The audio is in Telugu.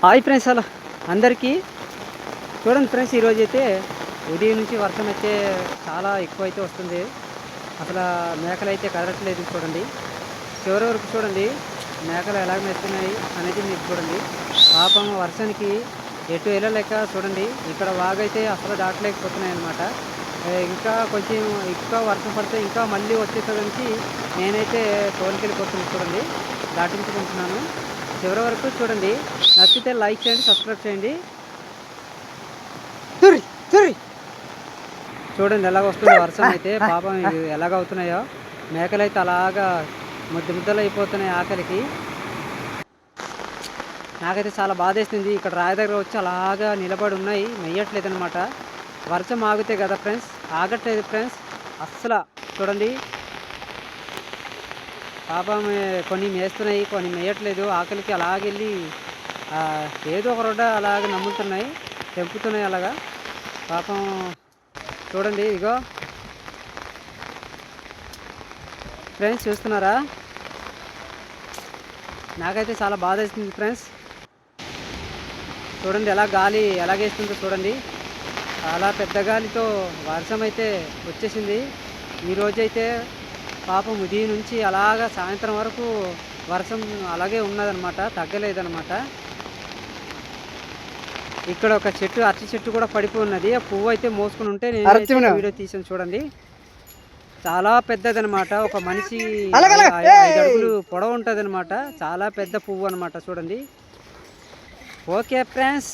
హాయ్ ఫ్రెండ్స్ అలా అందరికీ. చూడండి ఫ్రెండ్స్ ఈరోజు అయితే ఉదయం నుంచి వర్షం అయితే చాలా ఎక్కువ అయితే వస్తుంది. అసలు మేకలు అయితే కదలట్లేదు చూడండి. చివరి వరకు చూడండి మేకలు ఎలా మేస్తున్నాయి అనేది మీరు చూడండి. పాపం వర్షానికి ఎటు వెళ్ళలేక చూడండి. ఇక్కడ వాగైతే అసలు దాటలేకపోతున్నాయి అనమాట ఇంకా కొంచెం ఇంకా వర్షం పడితే ఇంకా మళ్ళీ వచ్చేసరికి నేనైతే తోలికెళ్ళిపోతున్నాను చూడండి. దాటించుకుంటున్నాను. చివరి వరకు చూడండి. నచ్చితే లైక్ చేయండి సబ్స్క్రైబ్ చేయండి. తురి తురి. చూడండి ఎలాగ వస్తుందో వర్షం అయితే. పాపం ఎలాగ అవుతున్నాయో. మేకలు అయితే అలాగా ముద్ద ముద్దలు అయిపోతున్నాయి ఆకలికి. నాకైతే చాలా బాధేస్తుంది ఇక్కడ రాయి దగ్గర వచ్చి అలాగా నిలబడి ఉన్నాయి. మెయ్యట్లేదు అనమాట వర్షం ఆగితే కదా ఫ్రెండ్స్? ఆగట్లేదు ఫ్రెండ్స్. అస్సలు చూడండి. పాపం కొన్ని మేస్తున్నాయి కొన్ని మేయట్లేదు. ఆకలికి అలాగెళ్ళి ఏదో ఒక రొడ్డ అలాగ నమ్ముతున్నాయి తెంపుతున్నాయి అలాగా. పాపం చూడండి ఇగో. ఫ్రెండ్స్ చూస్తున్నారా? నాకైతే చాలా బాధ వేస్తుంది ఫ్రెండ్స్. చూడండి ఎలా గాలి ఎలాగేస్తుందో చూడండి. చాలా పెద్ద గాలితో వర్షం అయితే వచ్చేసింది ఈరోజైతే పాపం ఉదయం నుంచి అలాగ సాయంత్రం వరకు వర్షం అలాగే ఉన్నదనమాట తగ్గలేదనమాట ఇక్కడ ఒక చెట్టు అరటి చెట్టు కూడా పడిపోయి ఉన్నది. ఆ పువ్వు అయితే మోసుకుని ఉంటే నేను? వీడియో తీసాను చూడండి. చాలా పెద్దదనమాట ఒక మనిషి ఐదు! అడుగులు పొడవు ఉంటుంది చాలా పెద్ద పువ్వు అనమాట చూడండి. Okay friends.